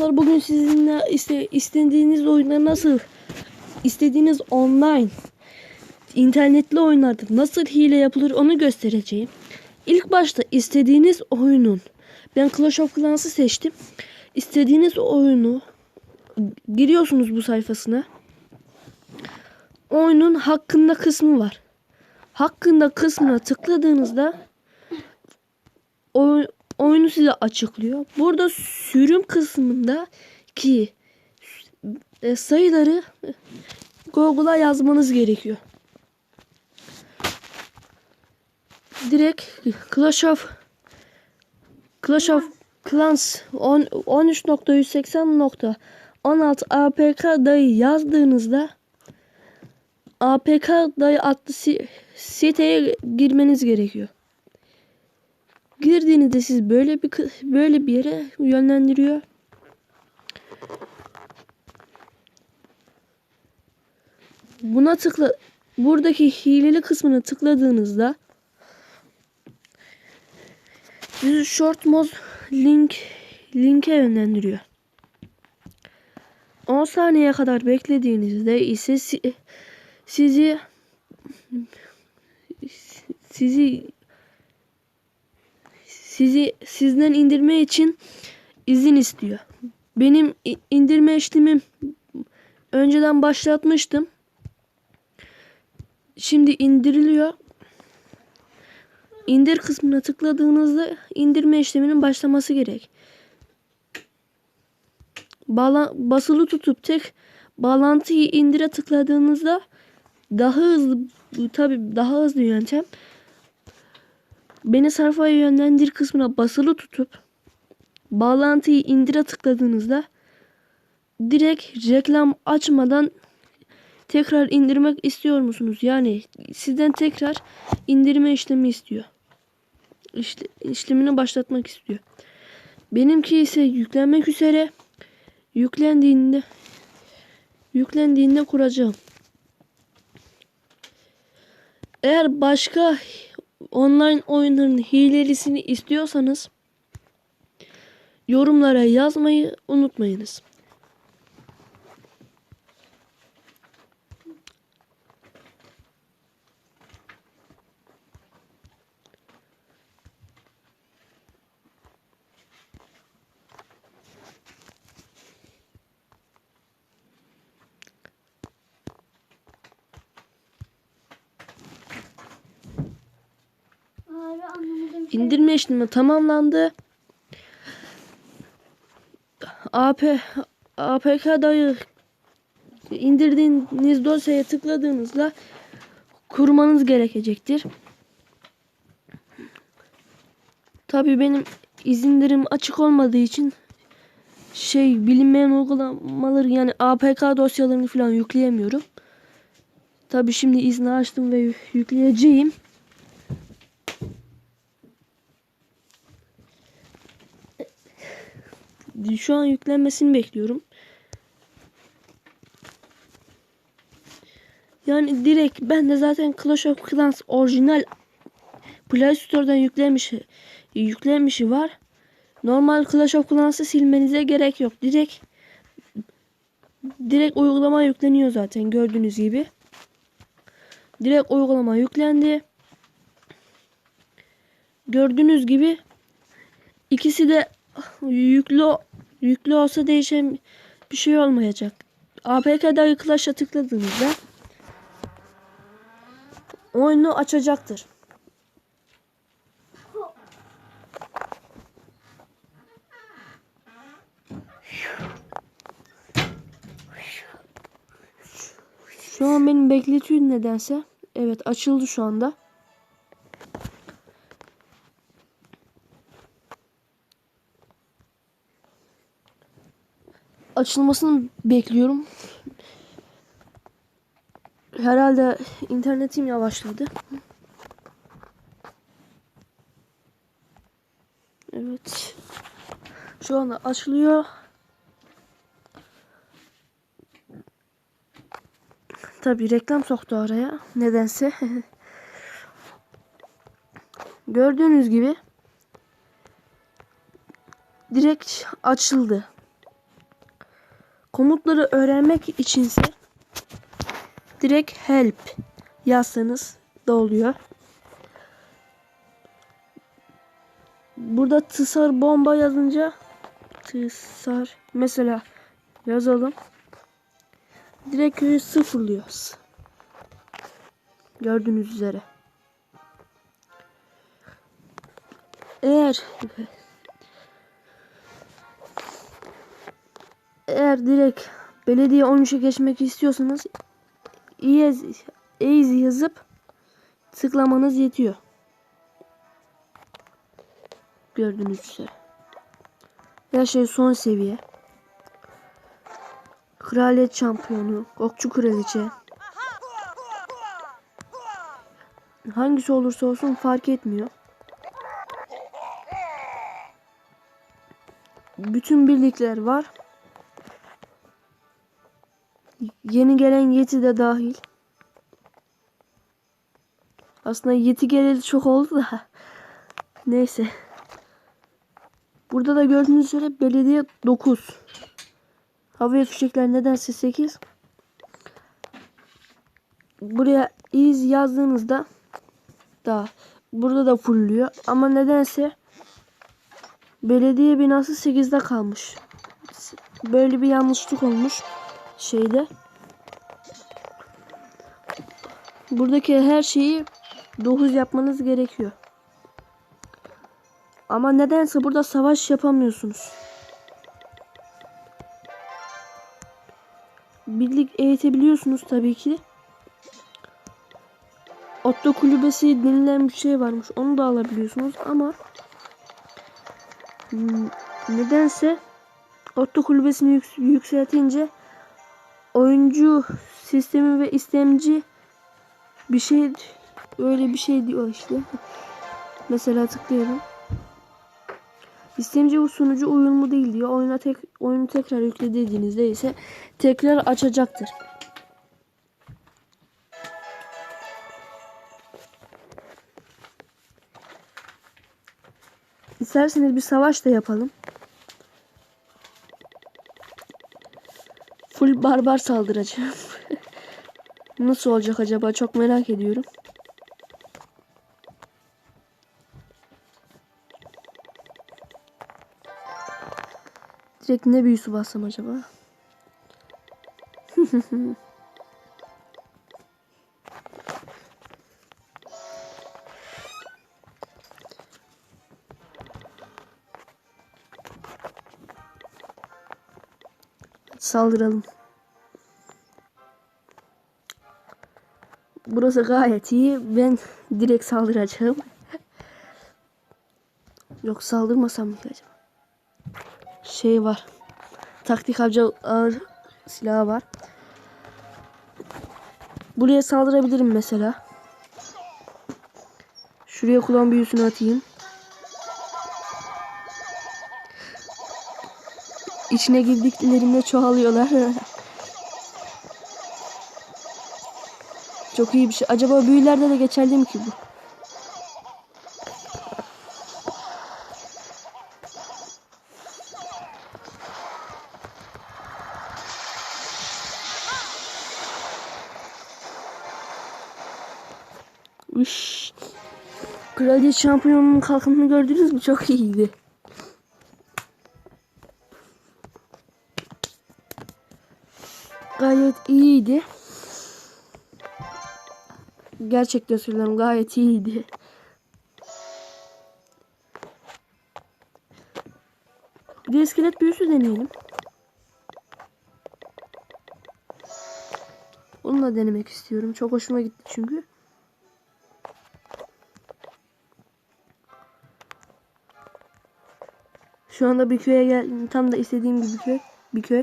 arkadaşlar bugün sizinle iste, istediğiniz oyunları nasıl istediğiniz online internetli oyunlarda nasıl hile yapılır onu göstereceğim. İlk başta istediğiniz oyunun ben Clash of Clans'ı seçtim. İstediğiniz oyunu giriyorsunuz bu sayfasına. Oyunun hakkında kısmı var. Hakkında kısmına tıkladığınızda oy- oyunu size açıklıyor. Burada sürüm kısmında ki e, sayıları Google'a yazmanız gerekiyor. Direkt Clash of Clash of Clans 10 13.180.16 APK dayı yazdığınızda APK dayı adlı si- siteye girmeniz gerekiyor. Girdiğinizde siz böyle bir böyle bir yere yönlendiriyor. Buna tıkla buradaki hileli kısmına tıkladığınızda sizi short mod link linke yönlendiriyor. 10 saniye kadar beklediğinizde ise si- sizi sizi sizi sizden indirme için izin istiyor. Benim indirme işlemim önceden başlatmıştım. Şimdi indiriliyor. İndir kısmına tıkladığınızda indirme işleminin başlaması gerek. Bağla basılı tutup tek bağlantıyı indire tıkladığınızda daha hızlı tabi daha hızlı yöntem. Beni sayfaya yönlendir kısmına basılı tutup bağlantıyı indire tıkladığınızda direkt reklam açmadan tekrar indirmek istiyor musunuz? Yani sizden tekrar indirme işlemi istiyor. İşte, işlemini başlatmak istiyor. Benimki ise yüklenmek üzere. Yüklendiğinde yüklendiğinde kuracağım. Eğer başka online oyunların hilelisini istiyorsanız yorumlara yazmayı unutmayınız. İndirme işlemi tamamlandı. AP APK dayı indirdiğiniz dosyaya tıkladığınızda kurmanız gerekecektir. Tabii benim izinlerim açık olmadığı için şey bilinmeyen uygulamaları yani APK dosyalarını falan yükleyemiyorum. Tabii şimdi izni açtım ve yükleyeceğim. Şu an yüklenmesini bekliyorum. Yani direkt ben de zaten Clash of Clans orijinal Play Store'dan yüklemiş yüklenmişi var. Normal Clash of Clans'ı silmenize gerek yok. Direkt direkt uygulama yükleniyor zaten gördüğünüz gibi. Direkt uygulama yüklendi. Gördüğünüz gibi ikisi de yüklü yüklü olsa değişen bir şey olmayacak. APK'da Clash'a tıkladığınızda oyunu açacaktır. Şu an benim bekletiyor nedense. Evet açıldı şu anda. Açılmasını bekliyorum. Herhalde internetim yavaşladı. Evet. Şu anda açılıyor. Tabi reklam soktu araya. Nedense. Gördüğünüz gibi direkt açıldı. Komutları öğrenmek içinse direkt help yazsanız da oluyor. Burada tısar bomba yazınca tısar mesela yazalım. Direkt köyü sıfırlıyoruz. Gördüğünüz üzere. Eğer eğer direkt belediye 13'e geçmek istiyorsanız easy, yazıp tıklamanız yetiyor. Gördüğünüz üzere. Her şey son seviye. Kraliyet şampiyonu, okçu kraliçe. Hangisi olursa olsun fark etmiyor. Bütün birlikler var. Yeni gelen Yeti de dahil. Aslında Yeti geleli çok oldu da. Neyse. Burada da gördüğünüz üzere belediye 9. Havaya fişekler nedense 8. Buraya iz yazdığınızda da burada da fullüyor ama nedense belediye binası 8'de kalmış. Böyle bir yanlışlık olmuş şeyde. Buradaki her şeyi 9 yapmanız gerekiyor. Ama nedense burada savaş yapamıyorsunuz. Birlik eğitebiliyorsunuz tabii ki. Otto kulübesi denilen bir şey varmış. Onu da alabiliyorsunuz ama hmm, nedense Otto kulübesini yük- yükseltince oyuncu sistemi ve istemci bir şey öyle bir şey diyor işte. Mesela tıklıyorum. İstemci bu sunucu uyumlu değil diyor. Oyuna tek oyunu tekrar yükle dediğinizde ise tekrar açacaktır. İsterseniz bir savaş da yapalım. Full barbar saldıracağım. Nasıl olacak acaba çok merak ediyorum. Direkt ne büyüsü bassam acaba? Saldıralım. Burası gayet iyi. Ben direkt saldıracağım. Yok saldırmasam mı acaba? Şey var. Taktik avcı ağır silahı var. Buraya saldırabilirim mesela. Şuraya kulağın büyüsünü atayım. İçine girdiklerinde çoğalıyorlar. Çok iyi bir şey. Acaba büyülerde de geçerli mi ki bu? Üş. Kraliyet şampiyonunun kalkımını gördünüz mü? Çok iyiydi. Gerçekten söylüyorum gayet iyiydi. Bir de iskelet büyüsü deneyelim. Onu da denemek istiyorum. Çok hoşuma gitti çünkü. Şu anda bir köye geldim. Tam da istediğim gibi köy. Bir köy.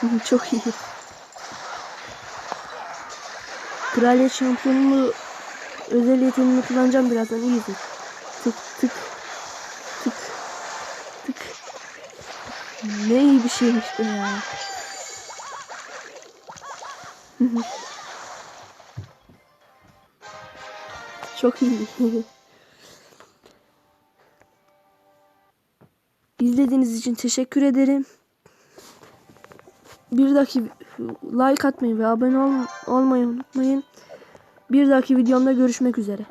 Çok iyi. Kraliyet şampiyonluğu özel yeteneğini kullanacağım birazdan. İyi izle. Tık tık tık tık ne iyi bir şeymiş bu ya. Çok iyi. İzlediğiniz için teşekkür ederim. Bir dahaki like atmayı ve abone ol- olmayı unutmayın. Bir dahaki videomda görüşmek üzere.